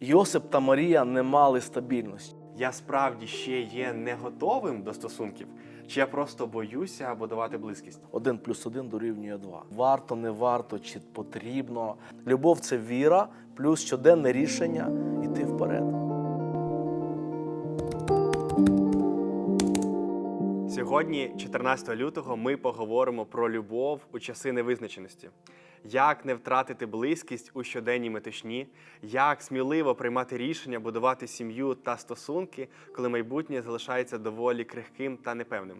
Йосип та Марія не мали стабільності. Я справді ще є не готовим до стосунків, чи я просто боюся будувати близькість? Один плюс один дорівнює два. Варто, не варто, чи потрібно. Любов це віра, плюс щоденне рішення йти вперед. Сьогодні, 14 лютого, ми поговоримо про любов у часи невизначеності. Як не втратити близькість у щоденній метушні, як сміливо приймати рішення будувати сім'ю та стосунки, коли майбутнє залишається доволі крихким та непевним.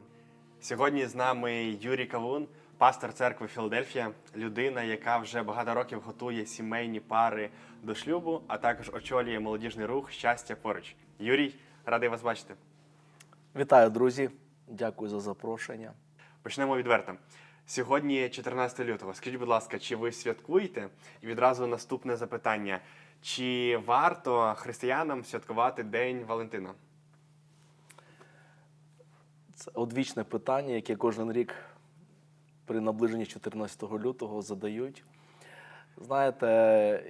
Сьогодні з нами Юрій Кавун, пастор церкви Філадельфія, людина, яка вже багато років готує сімейні пари до шлюбу, а також очолює молодіжний рух щастя поруч. Юрій, радий вас бачити. Вітаю, друзі! Дякую за запрошення. Почнемо відверто. Сьогодні 14 лютого. Скажіть, будь ласка, чи ви святкуєте? І відразу наступне запитання: чи варто християнам святкувати День Валентина? Це одвічне питання, яке кожен рік при наближенні 14 лютого задають. Знаєте,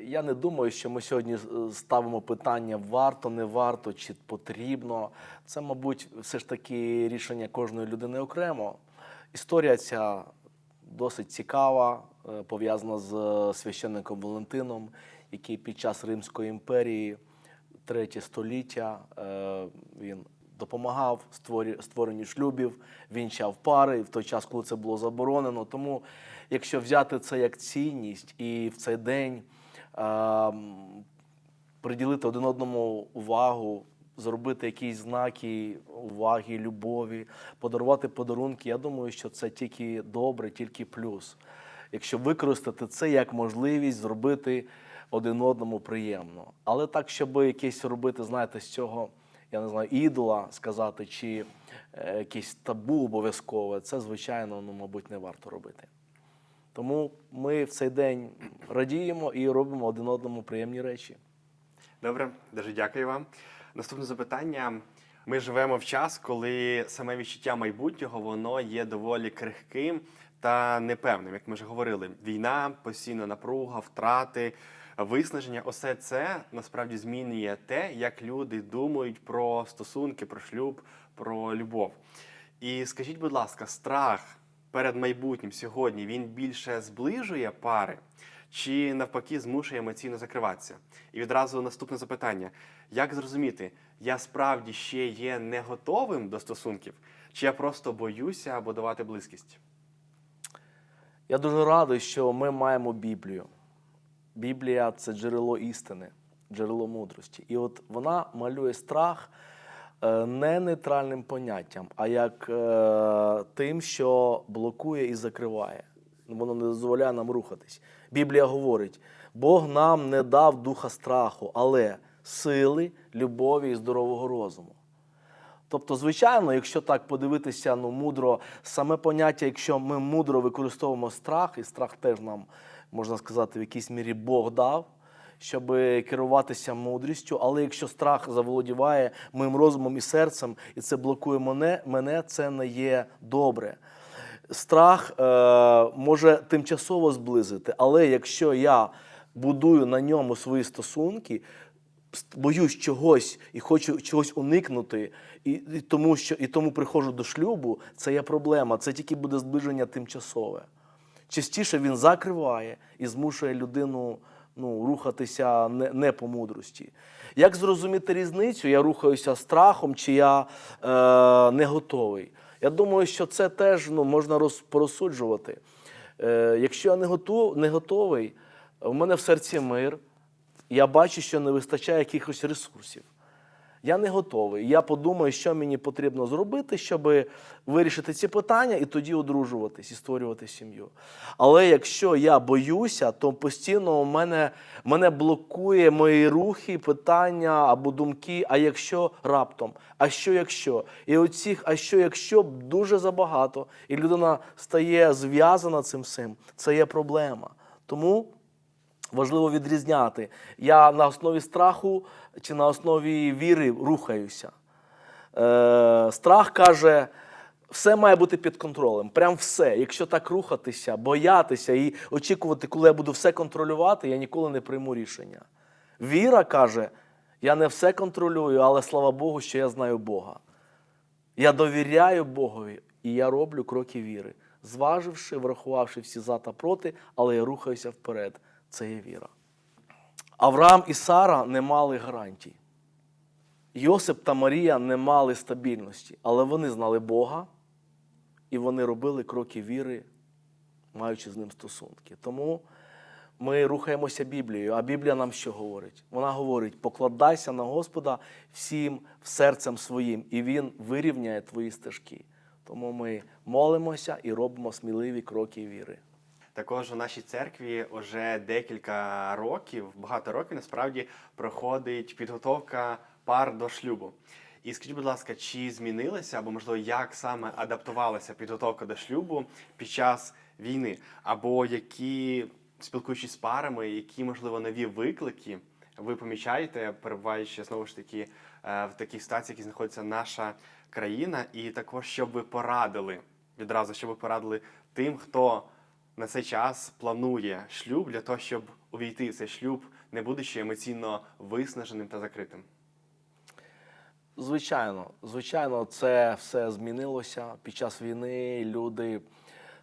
я не думаю, що ми сьогодні ставимо питання варто, не варто, чи потрібно. Це, мабуть, все ж таки рішення кожної людини окремо. Історія ця досить цікава, е, пов'язана з е, священником Валентином, який під час Римської імперії, третє століття, е, він допомагав створенню шлюбів, вінчав пари в той час, коли це було заборонено. Тому, якщо взяти це як цінність і в цей день е, приділити один одному увагу, зробити якісь знаки уваги, любові, подарувати подарунки, я думаю, що це тільки добре, тільки плюс. Якщо використати це як можливість зробити один одному приємно. Але так, щоб якесь робити, знаєте, з цього, я не знаю, ідола сказати, чи е, якесь табу обов'язкове, це, звичайно, ну, мабуть, не варто робити. Тому ми в цей день радіємо і робимо один одному приємні речі. Добре, дуже дякую вам. Наступне запитання. Ми живемо в час, коли саме відчуття майбутнього воно є доволі крихким та непевним. Як ми вже говорили, війна, постійна напруга, втрати, виснаження усе це насправді змінює те, як люди думають про стосунки, про шлюб, про любов. І скажіть, будь ласка, страх перед майбутнім сьогодні він більше зближує пари чи навпаки змушує емоційно закриватися? І відразу наступне запитання: як зрозуміти, я справді ще є не готовим до стосунків, чи я просто боюся будувати близькість? Я дуже радий, що ми маємо Біблію. Біблія це джерело істини, джерело мудрості. І от вона малює страх е, не нейтральним поняттям, а як е, тим, що блокує і закриває. Воно не дозволяє нам рухатись. Біблія говорить: Бог нам не дав духа страху, але сили, любові і здорового розуму. Тобто, звичайно, якщо так подивитися ну, мудро, саме поняття, якщо ми мудро використовуємо страх, і страх теж нам, можна сказати, в якійсь мірі Бог дав, щоб керуватися мудрістю, але якщо страх заволодіває моїм розумом і серцем, і це блокує мене, мене це не є добре. Страх е, може тимчасово зблизити, але якщо я будую на ньому свої стосунки, боюсь чогось і хочу чогось уникнути, і, і тому що і тому приходжу до шлюбу, це є проблема. Це тільки буде зближення тимчасове. Частіше він закриває і змушує людину ну, рухатися не, не по мудрості. Як зрозуміти різницю? Я рухаюся страхом, чи я е, не готовий. Я думаю, що це теж ну, можна розпорозсуджувати. Е, якщо я не, готов, не готовий, в мене в серці мир, я бачу, що не вистачає якихось ресурсів. Я не готовий. Я подумаю, що мені потрібно зробити, щоб вирішити ці питання і тоді одружуватись і створювати сім'ю. Але якщо я боюся, то постійно у мене, мене блокує мої рухи, питання або думки. А якщо раптом, а що якщо? І оцих, а що якщо дуже забагато, і людина стає зв'язана цим всім, це є проблема. Тому важливо відрізняти. Я на основі страху чи на основі віри рухаюся. Е, страх каже, все має бути під контролем. Прям все. Якщо так рухатися, боятися і очікувати, коли я буду все контролювати, я ніколи не прийму рішення. Віра каже: я не все контролюю, але слава Богу, що я знаю Бога. Я довіряю Богові і я роблю кроки віри, зваживши, врахувавши всі за та проти, але я рухаюся вперед. Це є віра. Авраам і Сара не мали гарантій. Йосип та Марія не мали стабільності, але вони знали Бога і вони робили кроки віри, маючи з ним стосунки. Тому ми рухаємося Біблією. А Біблія нам що говорить? Вона говорить: покладайся на Господа всім серцем своїм, і Він вирівняє твої стежки. Тому ми молимося і робимо сміливі кроки віри. Також у нашій церкві вже декілька років, багато років насправді проходить підготовка пар до шлюбу. І скажіть, будь ласка, чи змінилася або можливо як саме адаптувалася підготовка до шлюбу під час війни? Або які, спілкуючись з парами, які можливо нові виклики ви помічаєте, перебуваючи знову ж таки е, в таких ситуаціях, які знаходиться наша країна, і також щоб ви порадили відразу, щоб ви порадили тим, хто на цей час планує шлюб для того, щоб увійти в цей шлюб, не будучи емоційно виснаженим та закритим. Звичайно, звичайно, це все змінилося. Під час війни люди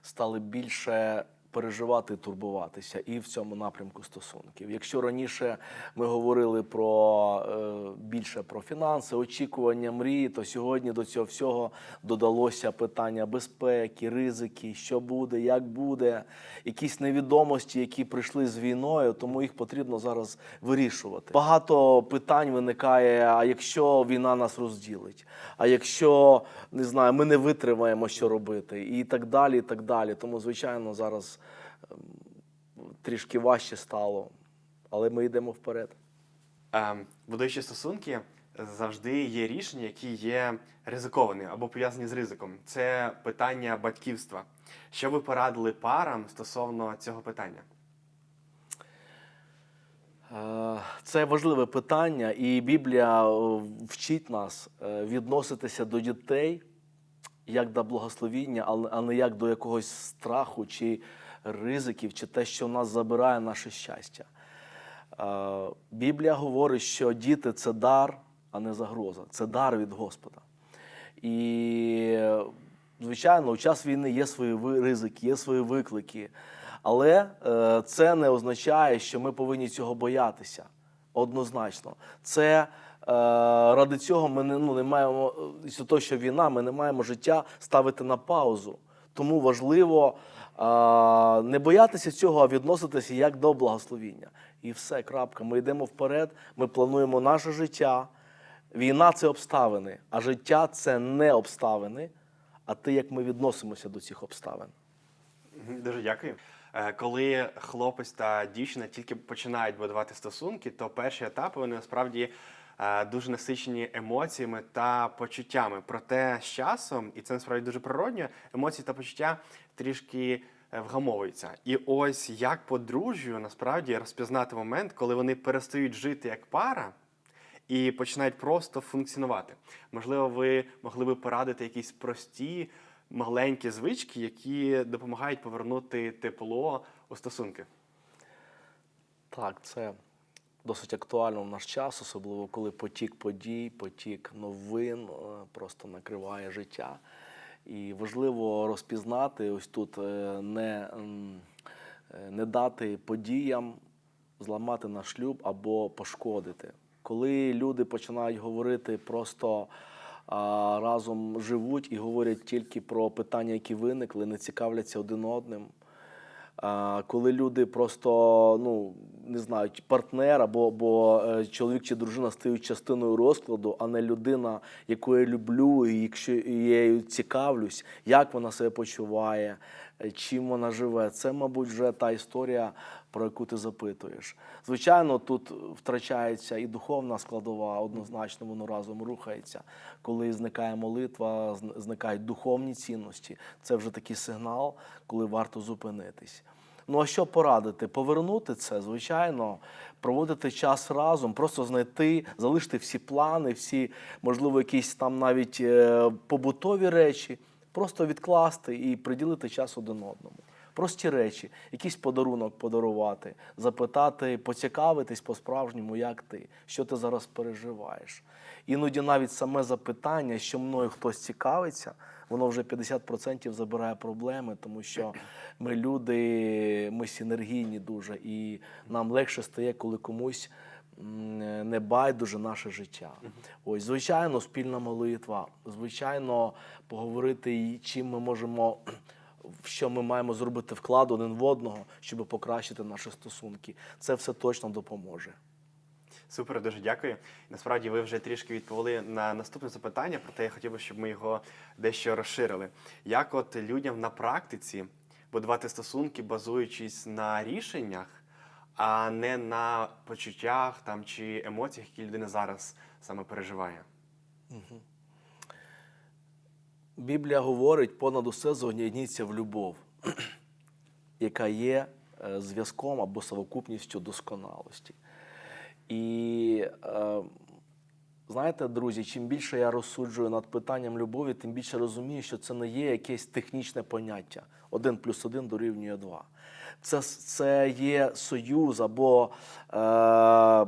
стали більше переживати турбуватися і в цьому напрямку стосунків. Якщо раніше ми говорили про е, більше про фінанси, очікування, мрії, то сьогодні до цього всього додалося питання безпеки, ризики, що буде, як буде, якісь невідомості, які прийшли з війною, тому їх потрібно зараз вирішувати. Багато питань виникає: а якщо війна нас розділить, а якщо не знаю, ми не витримаємо, що робити, і так далі, і так далі. Тому, звичайно, зараз трішки важче стало, але ми йдемо вперед. Ем, Будуючи стосунки, завжди є рішення, які є ризиковані або пов'язані з ризиком. Це питання батьківства. Що ви порадили парам стосовно цього питання? Е, Це важливе питання, і Біблія е, вчить нас е, відноситися до дітей як до благословіння, а не як до якогось страху чи ризиків, чи те, що в нас забирає наше щастя. Е, Біблія говорить, що діти це дар, а не загроза. Це дар від Господа. І, звичайно, у час війни є свої ризики, є свої виклики. Але е, це не означає, що ми повинні цього боятися. Однозначно. Це ради цього ми не, ну, не маємо, е, із-за того, що війна, ми не маємо життя ставити на паузу. Тому важливо е, не боятися цього, а відноситися як до благословіння. І все, крапка. Ми йдемо вперед, ми плануємо наше життя. Війна це обставини, а життя це не обставини, а те, як ми відносимося до цих обставин. Дуже дякую. Е, Коли хлопець та дівчина тільки починають будувати стосунки, то перші етапи вони насправді е, дуже насичені емоціями та почуттями. Проте з часом, і це насправді дуже природньо, емоції та почуття трішки е, вгамовуються. І ось як подружжю насправді розпізнати момент, коли вони перестають жити як пара. І починають просто функціонувати. Можливо, ви могли би порадити якісь прості маленькі звички, які допомагають повернути тепло у стосунки. Так, це досить актуально в наш час, особливо коли потік подій, потік новин е, просто накриває життя. І важливо розпізнати ось тут е, не, е, не дати подіям зламати наш шлюб або пошкодити. Коли люди починають говорити просто а, разом живуть і говорять тільки про питання, які виникли, не цікавляться один одним. А, коли люди просто ну не знаю, партнер або, або е, чоловік чи дружина стають частиною розкладу, а не людина, яку я люблю, і якщо я цікавлюсь, як вона себе почуває, е, чим вона живе. Це, мабуть, вже та історія, про яку ти запитуєш. Звичайно, тут втрачається і духовна складова, однозначно воно разом рухається. Коли зникає молитва, зникають духовні цінності. Це вже такий сигнал, коли варто зупинитись. Ну а що порадити? Повернути це, звичайно, проводити час разом, просто знайти, залишити всі плани, всі, можливо, якісь там навіть е, побутові речі, просто відкласти і приділити час один одному. Прості речі, якийсь подарунок подарувати, запитати, поцікавитись по-справжньому, як ти, що ти зараз переживаєш. Іноді навіть саме запитання, що мною хтось цікавиться, воно вже 50% забирає проблеми, тому що ми люди, ми синергійні дуже, і нам легше стає, коли комусь не байдуже наше життя. Ось, звичайно, спільна молитва, звичайно, поговорити, чим ми можемо. Що ми маємо зробити вклад один в одного, щоб покращити наші стосунки, це все точно допоможе. Супер, дуже дякую. Насправді ви вже трішки відповіли на наступне запитання, проте я хотів би, щоб ми його дещо розширили. Як от людям на практиці будувати стосунки, базуючись на рішеннях, а не на почуттях там чи емоціях, які людина зараз саме переживає? Біблія говорить, понад усе зогнідніться в любов, яка є е, зв'язком або совокупністю досконалості. І е, знаєте, друзі, чим більше я розсуджую над питанням любові, тим більше розумію, що це не є якесь технічне поняття. Один плюс один дорівнює два. Це, це є союз або е, е,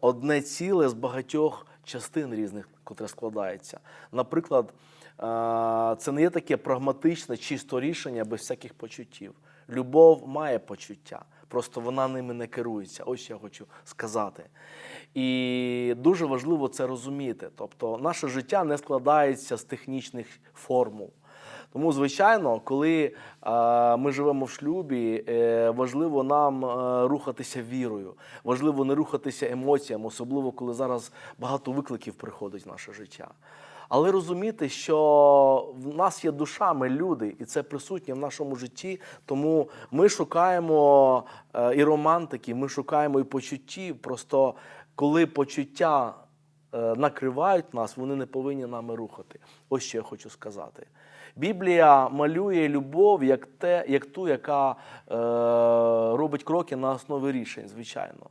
одне ціле з багатьох частин різних, котре складається. Наприклад, це не є таке прагматичне, чисто рішення без всяких почуттів. Любов має почуття, просто вона ними не керується. Ось я хочу сказати. І дуже важливо це розуміти. Тобто, наше життя не складається з технічних формул. Тому, звичайно, коли ми живемо в шлюбі, е, важливо нам е, рухатися вірою, важливо не рухатися емоціями, особливо коли зараз багато викликів приходить в наше життя. Але розуміти, що в нас є душа, ми люди, і це присутнє в нашому житті. Тому ми шукаємо е, і романтики, ми шукаємо і почуттів. Просто коли почуття е, накривають нас, вони не повинні нами рухати. Ось що я хочу сказати. Біблія малює любов як, те, як ту, яка е, робить кроки на основі рішень, звичайно.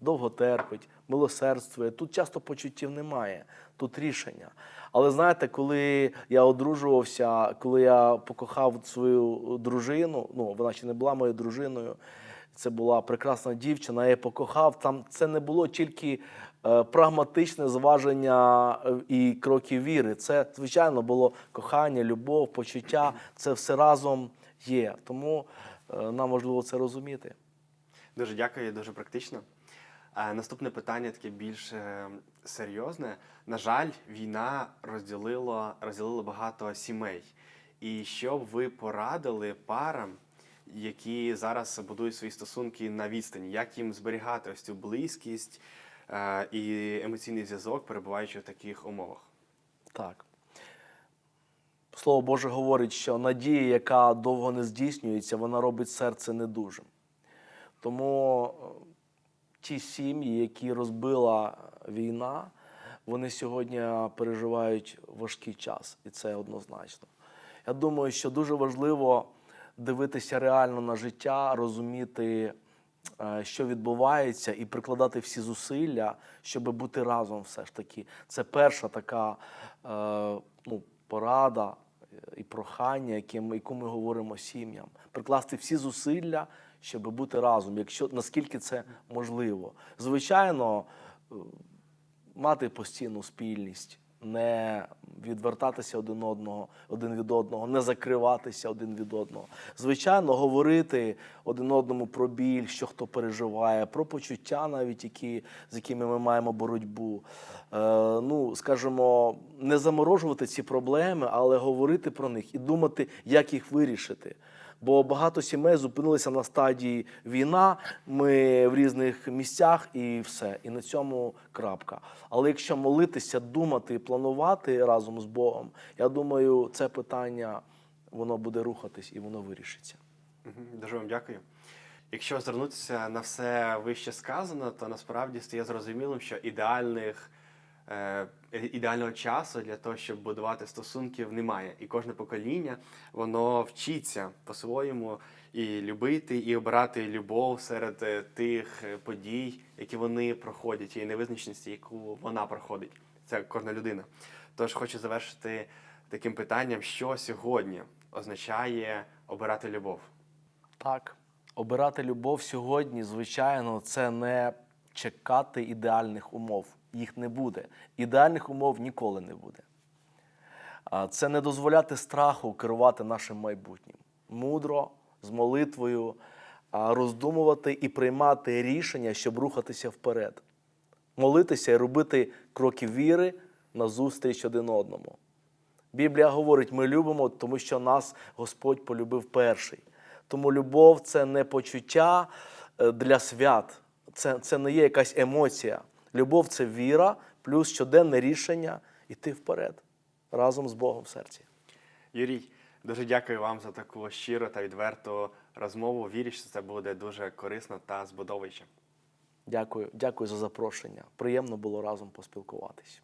Довго терпить, милосердствує. Тут часто почуттів немає, тут рішення. Але знаєте, коли я одружувався, коли я покохав свою дружину, ну вона ще не була моєю дружиною, це була прекрасна дівчина, я її покохав. Там це не було тільки е, прагматичне зваження е, і кроки віри. Це, звичайно, було кохання, любов, почуття. Це все разом є. Тому е, нам важливо це розуміти. Дуже дякую, дуже практично. А наступне питання таке більш е, серйозне. На жаль, війна розділила, розділила багато сімей. І що б ви порадили парам, які зараз будують свої стосунки на відстані? Як їм зберігати ось цю близькість е, і емоційний зв'язок, перебуваючи в таких умовах? Так. Слово Боже говорить, що надія, яка довго не здійснюється, вона робить серце недужим. Тому е, ті сім'ї, які розбила війна, вони сьогодні переживають важкий час, і це однозначно. Я думаю, що дуже важливо дивитися реально на життя, розуміти, е, що відбувається, і прикладати всі зусилля, щоб бути разом все ж таки. Це перша така е, ну, порада е, і прохання, яку ми говоримо сім'ям. Прикласти всі зусилля, щоб бути разом, якщо наскільки це можливо. Звичайно, е, мати постійну спільність, не відвертатися один одного, один від одного, не закриватися один від одного. Звичайно, говорити один одному про біль, що хто переживає, про почуття, навіть які, з якими ми маємо боротьбу. Е, ну, скажімо, не заморожувати ці проблеми, але говорити про них і думати, як їх вирішити. Бо багато сімей зупинилися на стадії війна, ми в різних місцях і все. І на цьому крапка. Але якщо молитися, думати і планувати разом з Богом, я думаю, це питання воно буде рухатись і воно вирішиться. Дуже вам дякую. Якщо звернутися на все вище сказано, то насправді стає зрозумілим, що ідеальних, ідеального часу для того, щоб будувати стосунків, немає. І кожне покоління воно вчиться по-своєму і любити, і обирати любов серед е, тих е, подій, які вони проходять, і невизначеності, яку вона проходить. Це кожна людина. Тож хочу завершити таким питанням, що сьогодні означає обирати любов. Так, обирати любов сьогодні, звичайно, це не чекати ідеальних умов. Їх не буде. Ідеальних умов ніколи не буде. Це не дозволяти страху керувати нашим майбутнім. Мудро, з молитвою, роздумувати і приймати рішення, щоб рухатися вперед. Молитися і робити кроки віри назустріч один одному. Біблія говорить, ми любимо, тому що нас Господь полюбив перший. Тому любов це не почуття е, для свят, це, це не є якась емоція. Любов це віра, плюс щоденне рішення йти вперед разом з Богом в серці. Юрій, дуже дякую вам за таку щиру та відверту розмову. Вірю, що це буде дуже корисно та збудовуюче. Дякую, дякую за запрошення. Приємно було разом поспілкуватись.